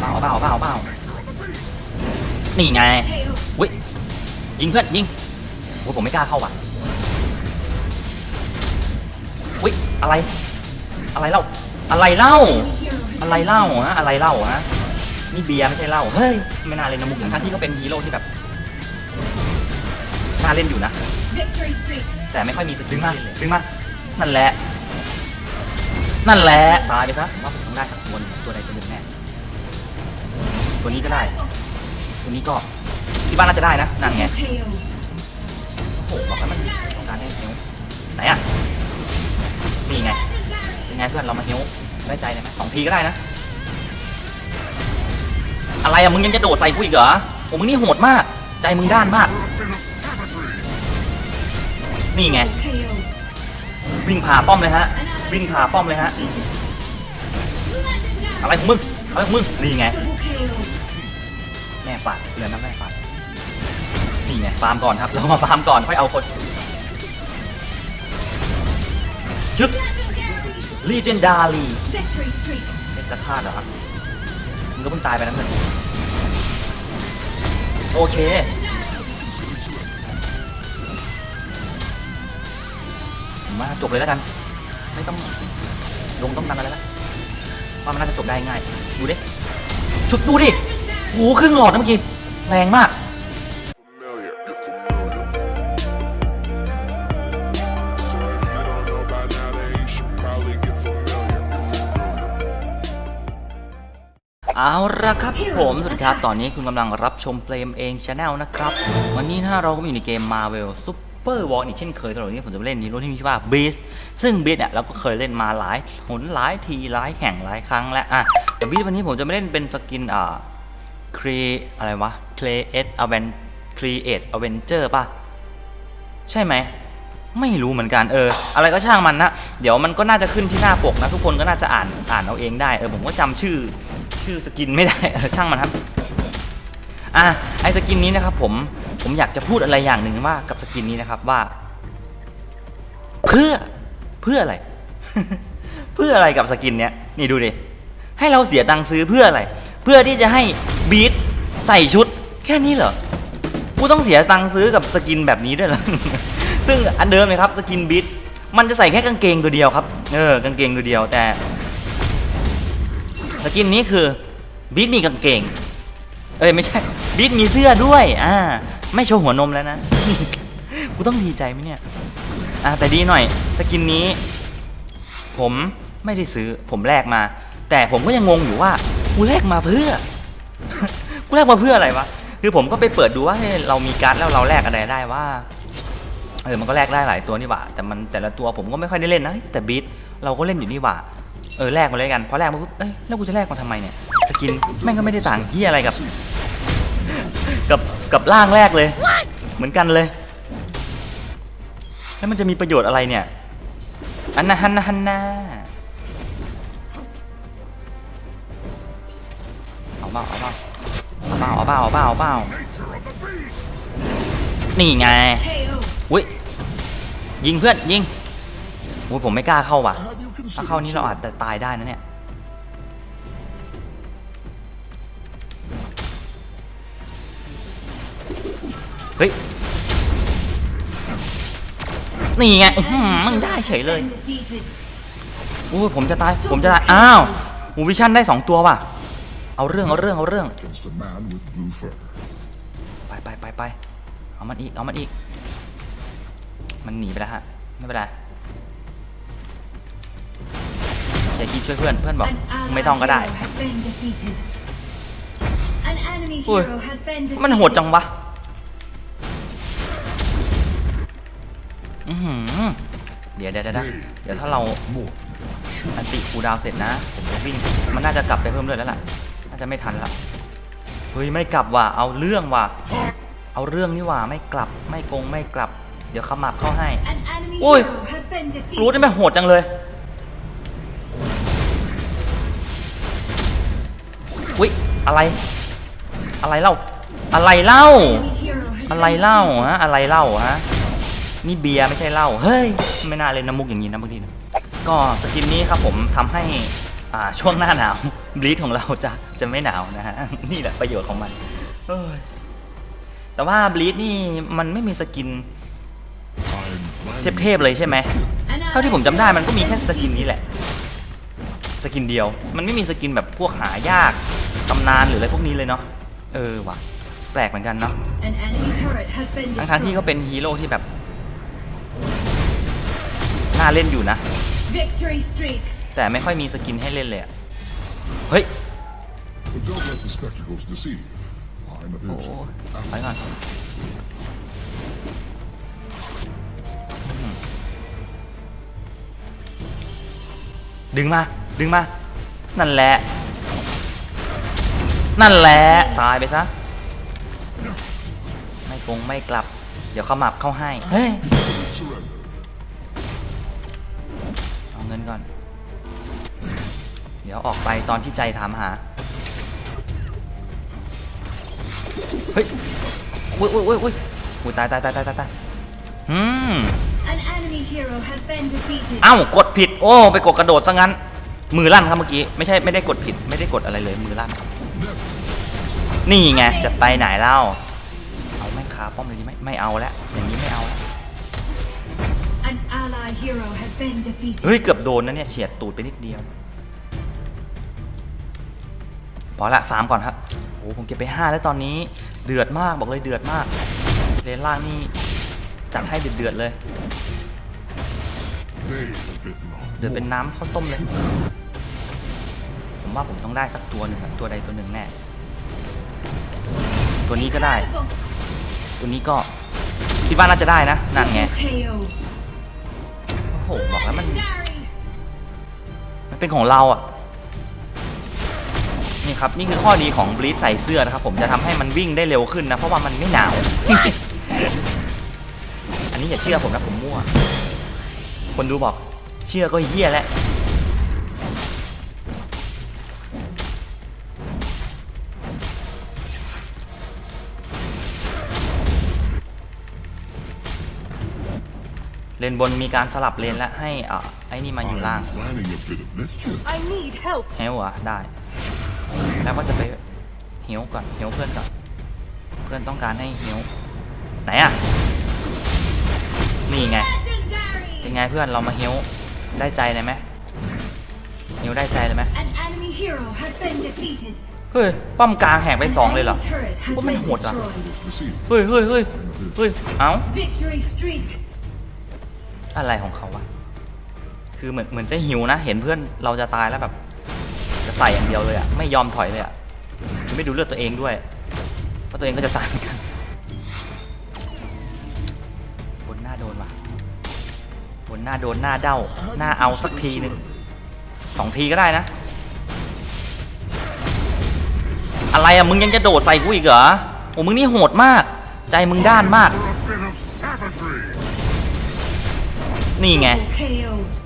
เอาเปล่าเอาเปล่าเอาเปล่านี่ไงอุ้ยยิงเพื่อนยิงโอ้ยผมไม่กล้าเข้าว่ะอุ้ยอะไร อะไรเล่า อะไรเล่า อะไรเล่าฮะอะไรเล่าฮะนี่เบียร์ไม่ใช่เหล้าเฮ้ยไม่น่าเล่นนะมุกอย่างทั้งที่ก็เป็นฮีโร่ที่แบบน่าเล่นอยู่นะ Victory streak. แต่ไม่ค่อยมีสกิลมากดึงมานั่นแหละ นั่นแหละตายไปซะผมว่าผมต้องได้สักตัวหนึ่งตัวใดตัวหนึ่งแน่ ตัวนี้ก็ได้ ตัวนี้ก็ที่บ้านน่าจะได้นะ นั่นไง โอ้โหบอกแล้วมันต้องการให้เฮลไหนอะ นี่ไง เป็นไงเพื่อนเรามาเฮลได้ใจเลยไหมสองทีก็ได้นะ อะไรอะ มึงยังจะโดดใส่กูอีกเหรอโอ้มึงนี่โหดมาก ใจมึงด้านมาก นี่ไง วิ่งผ่าป้อมเลยฮะ วิ่งผ่าป้อมเลยฮะ อะไรของมึง อะไรของมึง นี่ไง แม่ฝาดเรือน้ำแม่ฝาดนี่ไงฟาร์มก่อนครับ เรามาฟาร์มก่อนค่อยเอาคนชึบ Legendary Victory streak. เจะฆ่าเหรอครับมึงก็เพิ่งตายไปนะเพื่อนโอเคมาจบเลยแล้วกัน ไม่ต้องลงต้องดันอะไรแล้วว่ามันน่าจะจบได้ง่าย ดูดิ ชุดดูดิ หครึ่งหลอดนะเมื่อกี้ แรงมาก familiar. You're familiar. So if you don't know by now, then you should probably get familiar. You're familiar. เอาละครับผมสวัสดีครับ ตอนนี้คุณกำลังรับชมเฟรมเองชาแนลนะครับ วันนี้นะเราก็มาอยู่ในเกม Marvel Super War อีกเช่นเคยตลอดนี้ผมจะมาเล่นฮีโร่ที่มีชื่อว่า Beast ซึ่ง Beast เนี่ยเราก็เคยเล่นมาหลายหนหลายทีหลายแข่งหลายครั้งแล้วอะแต่ Beast วันนี้ผมจะไมาเล่นเป็นสกินอ่า Create อะไรวะ Create Aven Create Avenger ป่ะ ใช่ไหม ไม่รู้เหมือนกันเออ อะไรก็ช่างมันนะ เดี๋ยวมันก็น่าจะขึ้นที่หน้าปกนะ ทุกคนก็น่าจะอ่านอ่านเอาเองได้ เออผมก็จำชื่อชื่อสกินไม่ได้เออช่างมันครับอะไอสกินนี้นะครับผมผมอยากจะพูดอะไรอย่างหนึ่งว่ากับสกินนี้นะครับว่า เพื่อเพื่ออะไร เพื่ออะไรกับสกินเนี้ยนี่ดูดิให้เราเสียตังค์ซื้อเพื่ออะไร เพื่อที่จะให้ บีทใส่ชุดแค่นี้เหรอ กูต้องเสียตังค์ซื้อกับสกินแบบนี้ด้วยเหรอ ซึ่งอันเดิมเลยครับสกินบิทมันจะใส่แค่กางเกงตัวเดียวครับ เออกางเกงตัวเดียวแต่สกินนี้คือบิทมีกางเกง เอ้ยไม่ใช่บิทมีเสื้อด้วย อ่า ไม่โชว์หัวนมแล้วนะ กูต้องดีใจไหมเนี่ย อ่าแต่ดีหน่อยสกินนี้ ผมไม่ได้ซื้อผมแลกมา แต่ผมก็ยังงงอยู่ว่ากูแลกมาเพื่อ กูแลกมาเพื่ออะไรวะ คือผมก็ไปเปิดดูว่าเรามีการ์ดแล้วเราแลกอะไรได้ว่า เออ มันก็แลกได้หลายตัวนี่หว่า แต่มันแต่ละตัวผมก็ไม่ค่อยได้เล่นนะ แต่บีทเราก็เล่นอยู่นี่หว่า เออแลกมาเลยกัน พอแลกมาปุ๊บเอ้ย แล้วกูจะแลกมาทำไมเนี่ยสกินแม่งก็ไม่ได้ต่างเฮียอะไรกับ กับ กับร่างแรกเลย เหมือนกันเลย แล้วมันจะมีประโยชน์อะไรเนี่ย อันนะฮันนะฮันนะเอาเปล่าเอาเปล่า เอาเปล่าเอาเปล่าเปล่าเปล่านี่ไงอุ้ยยิงเพื่อนยิงอุ้ยผมไม่กล้าเข้าว่ะ ถ้าเข้านี้เราอาจจะตายได้นะเนี่ยเฮ้ยนี่ไงมันได้เฉยเลยอุ้ผมจะตาย ผมจะตาย อ้าวมูวิชั่นได้สองตัวว่ะ เอาเรื่องเอาเรื่องเอาเรื่อง Against a man with blue fur. ไปไปไปไปเอามันอีกเอามันอีก มันหนีไปแล้วฮะไม่เป็นไรอย่าคิดช่วยเพื่อนเพื่อนบอก An ally ไม่ต้องก็ได้ hero has been defeated. An enemy Ui, hero has been defeated. มันโหดจังวะอือหือเดี๋ยวเดี๋ยวเดี๋ยวเดี๋ยวถ้าเรา More. อันติคูลดาวน์เสร็จนะ ผมจะวิ่ง มันน่าจะกลับไปเพิ่มเลยแล้วล่ะน่าจะไม่ทันละเฮ้ยไม่กลับว่ะเอาเรื่องว่ะเอาเรื่องนี่ว่ะไม่กลับไม่กงไม่กลับ เดี๋ยวขมับเข้าให้ An enemy Ui, hero has been รู้ defeated. ได้ไหมโหดจังเลยอุ๊ยอะไร อะไรเล่า อะไรเล่า Enemy hero has อะไร been เล่า defeated. ฮะอะไรเล่าฮะนี่เบียร์ไม่ใช่เหล้าเฮ้ยไม่น่าเล่นน้ำมุกอย่างนี้นะบางทีนะก็สกินนี้ครับผมทำให้อ่าช่วงหน้าหนาว บลีดของเราจะจะไม่หนาวนะฮะ นี่แหละประโยชน์ของมันเอ้ยแต่ว่าบลีดนี่มันไม่มีสกิน I'm เทพๆเลยใช่ไหม An เท่าที่ผม ally จำได้มันก็มีแค่สกินนี้แหละ สกินเดียว มันไม่มีสกินแบบพวกหายากตำนานหรืออะไรพวกนี้เลยเนาะ เออว่ะ แปลกเหมือนกันเนาะ An enemy turret has been ทั้งทั้งๆที่ก็ destroyed. เป็นฮีโร่ที่แบบน่าเล่นอยู่นะ Victory streak. แต่ไม่ค่อยมีสกินให้เล่นเลยอะ เฮ้ย But don't let the spectacles deceive. I'm a โอ้ยไปก่อนอืมดึงมา ดึงมา นั่นแหละ นั่นแหละ ตายไปซะ ไม่กงไม่กลับ เดี๋ยวเขาหมับเข้าให้ เฮ้ย Surrender. เอาเงินก่อน เดี๋ยวออกไปตอนที่ใจถามหา เฮ้ยอุ้ยอุ้ยอุ้ยอุ้ยอุ้ยตายตายตายตายตายตายอืม An enemy hero has been defeated. เอ้ากดผิด โอ้ ไปกดกระโดดซะงั้น มือลั่นครับเมื่อกี้ ไม่ใช่ ไม่ได้กดผิด ไม่ได้กดอะไรเลย มือลั่น นี่ไง จะไปไหนเล่า เอาแม่งคาป้อมเลยดีไหมไม่เอาแล้ว อย่างนี้ไม่เอาแล้ว An ally hero has been defeated. เฮ้ย เกือบโดนนะเนี่ย เฉียดตูดไปนิดเดียว พอละสามก่อนครับโอ้ผมเก็บไปห้าแล้วตอนนี้เดือดมากบอกเลยเดือดมากเลนล่างนี่จัดให้เดือดเดือดๆเลย เดือดเป็นน้ำข้าวต้มเลย ผมว่าผมต้องได้สักตัวหนึ่งครับตัวใดตัวหนึ่งแน่ ตัวนี้ก็ได้ ตัวนี้ก็คิดว่าน่าจะได้นะนั่นไงโอ้โหบอกแล้วมัน มันเป็นของเราอะ นี่ครับนี่คือข้อดีของบลีดใส่เสื้อนะครับผมจะทำให้มันวิ่งได้เร็วขึ้นนะเพราะว่ามันไม่หนาว อันนี้อย่าเชื่อผมนะผมมั่ว คนดูบอกเชื่อก็เหี้ยแล้วเลนบนมีการสลับเลนและให้อ่าไอ้นี่มาอยู่ล่าง I'm planning a bit of mischief. I need help. เฮลอะได้ แล้วก็จะไปเฮลก่อนเฮลเพื่อนก่อน เพื่อนต้องการให้เฮลไหนอะนี่ไง Legendary. เป็นไงเพื่อนเรามาเฮลได้ใจเลยไหมเฮลได้ใจเลยไหม An enemy hero has been defeated. เฮ้ยป้อมกลางแหกไป An สองเลยเหรอ enemy turret has ว่ามัน been โหดอะ destroyed. Deceive. เฮ้ยเฮ้ยเฮ้ยเฮ้ยเอ้า Victory streak. อะไรของเขาวะคือเหมือนเหมือนจะหิวนะ เห็นเพื่อนเราจะตายแล้วแบบจะ ใส่อย่างเดียวเลยอะไม่ยอมถอยเลยอะไม่ดูเลือดตัวเองด้วย เพราะตัวเองก็จะตายเหมือนกันบนหน้าโดนว่ะบนหน้าโดนหน้าเด้าหน้าเอาสักทีหนึ่งสองทีก็ได้นะ อะไรอะมึงยังจะโดดใส่กูอีกเหรอโอ้มึงนี่โหดมาก ใจมึงด้านมาก For a bit of savagery. นี่ไง Double KO. ข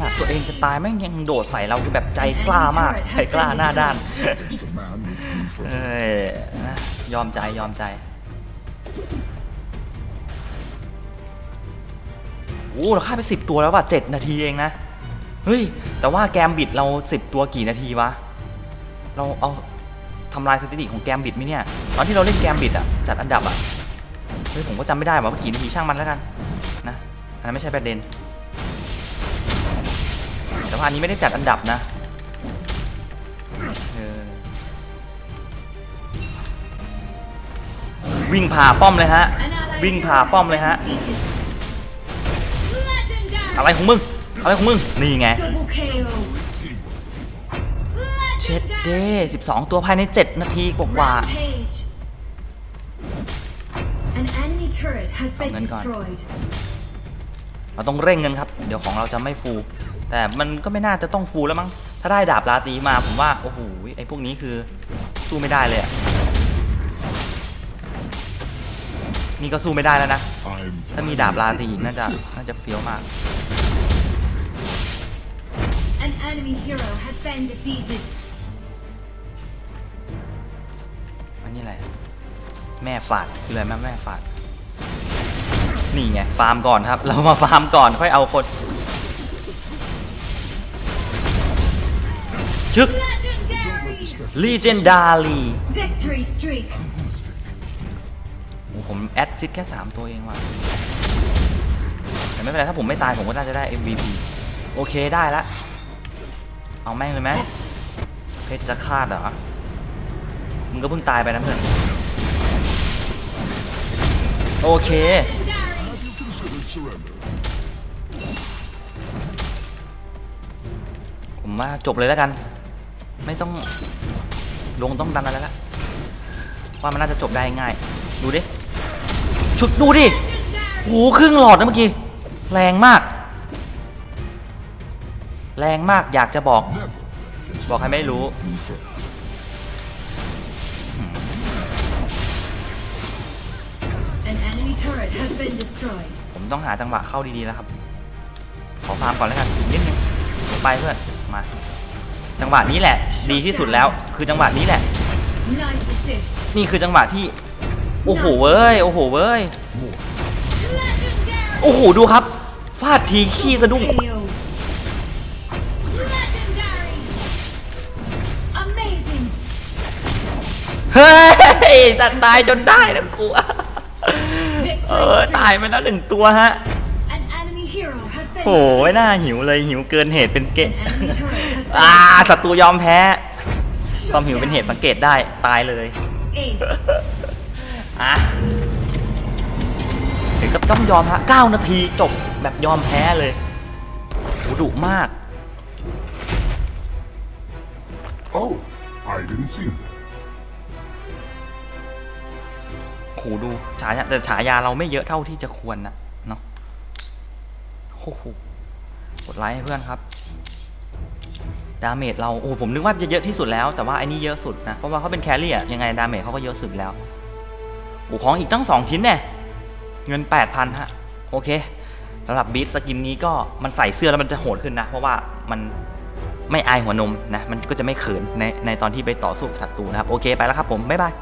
นาดตัวเองจะตายแม่งยังโดดใส่เราคือแบบใจกล้ามาก ใจกล้าหน้าด้าน It's the man with blue เอ shoulders. อนะยอมใจยอมใจโอ้เราฆ่าไปสิบตัวแล้วว่ะเจ็ดนาทีเองนะ เฮ้ย แต่ว่าแกมบิดเราสิบตัวกี่นาทีวะ เราเอาทำลายสถิติของแกมบิดไหมเนี่ย ตอนที่เราเล่นแกมบิดอะจัดอันดับอะเฮ้ยผมก็จำไม่ได้ว่ากี่นาทีช่างมันแล้วกันนะอันนั้นไม่ใช่ประเด็น แต่ว่าอันนี้ไม่ได้จัดอันดับนะวิ่งผ่าป้อมเลยฮะ วิ่งผ่าป้อมเลยฮะ อะไรของมึง อะไรของมึง นี่ไง เช็ดเด้12ตัวภายใน7นาทีกว่าเอาเงินก่อน เราต้องเร่งเงินครับ เดี๋ยวของเราจะไม่ฟู แต่มันก็ไม่น่าจะต้องฟูแล้วมั้ง ถ้าได้ดาบลาตีมาผมว่า โอ้โห ไอ้พวกนี้คือสู้ไม่ได้เลยอะนี่ก็สู้ไม่ได้แล้วนะ I'm ถ้ามีดาบลาตีอีกน่าจะน่าจะเฟี้ยวมาก An enemy hero has been defeated. อันนี้อะไร แม่ฝาดคืออะไรแม่แม่ฝาด นี่ไงฟาร์มก่อนครับ เรามาฟาร์มก่อนค่อยเอาคน ชึก Legendary. Legendary Victory streak. โอ้ผมแอดซิดแค่ 3 ตัวเองว่ะแต่ไม่เป็นไร ถ้าผมไม่ตาย ผมก็น่าจะได้ MVP โอเคได้ละ เอาแม่งเลยไหมเพชรจะคาดเหรอ มึงก็เพิ่งตายไปนะเพื่อน โอเค Legendary. ผมว่าจบเลยแล้วกัน ไม่ต้องลงต้องดันอะไรแล้วว่ามันน่าจะจบได้ง่าย ดูดิ ชุดดูดิ Legendary. โอ้โหครึ่งหลอดนะเมื่อกี้ แรงมาก แรงมากอยากจะบอก บอกให้ไม่รู้ An enemy turret has been destroyed. ผมต้องหาจังหวะเข้าดีๆแล้วครับ ขอฟาร์มก่อนแล้วกันอีกนิดนึงลงไปเพื่อน มา จังหวะนี้แหละ ดีที่สุดแล้ว คือจังหวะนี้แหละ นี่คือจังหวะที่ โอ้โหเว้ย โอ้โหเว้ย โอ้โห ดูครับ ฟาดทีขี้สะดุ้ง เฮ้ย สัตว์ตายจนได้นะกูเออ ตายไปแล้วหนึ่งตัวฮะ โอ้ยน่าหิวเลยหิวเกินเหตุเป็นเกะ An enemy turret has อ่า been ศัตรูยอมแพ้ ความหิวเป็นเหตุสังเกตได้ตายเลย Ace. อะเดี๋ยวก็ต้องยอมฮะ9นาทีจบแบบยอมแพ้เลยโหดุมาก Oh, I didn't see that. โหดูฉายาแต่ฉายาเราไม่เยอะเท่าที่จะควรนะเนาะ โอ้โหกดไลค์ให้เพื่อนครับดาเมจเราโอ้ผมนึกว่าจะเยอะที่สุดแล้วแต่ว่าไอ้นี่เยอะสุดนะเพราะว่าเขาเป็นแครี่อะยังไงดาเมจเขาก็เยอะสุดแล้วโอ้ของอีกตั้งสองชิ้นเนี่ยเงิน 8,000 ฮะ โอเคสำหรับบีทสกินนี้ก็มันใส่เสื้อแล้วมันจะโหดขึ้นนะ เพราะว่ามันไม่อายหัวนมนะ มันก็จะไม่เขินในในตอนที่ไปต่อสู้กับศัตรูนะครับ โอเคไปแล้วครับผม บ๊ายบาย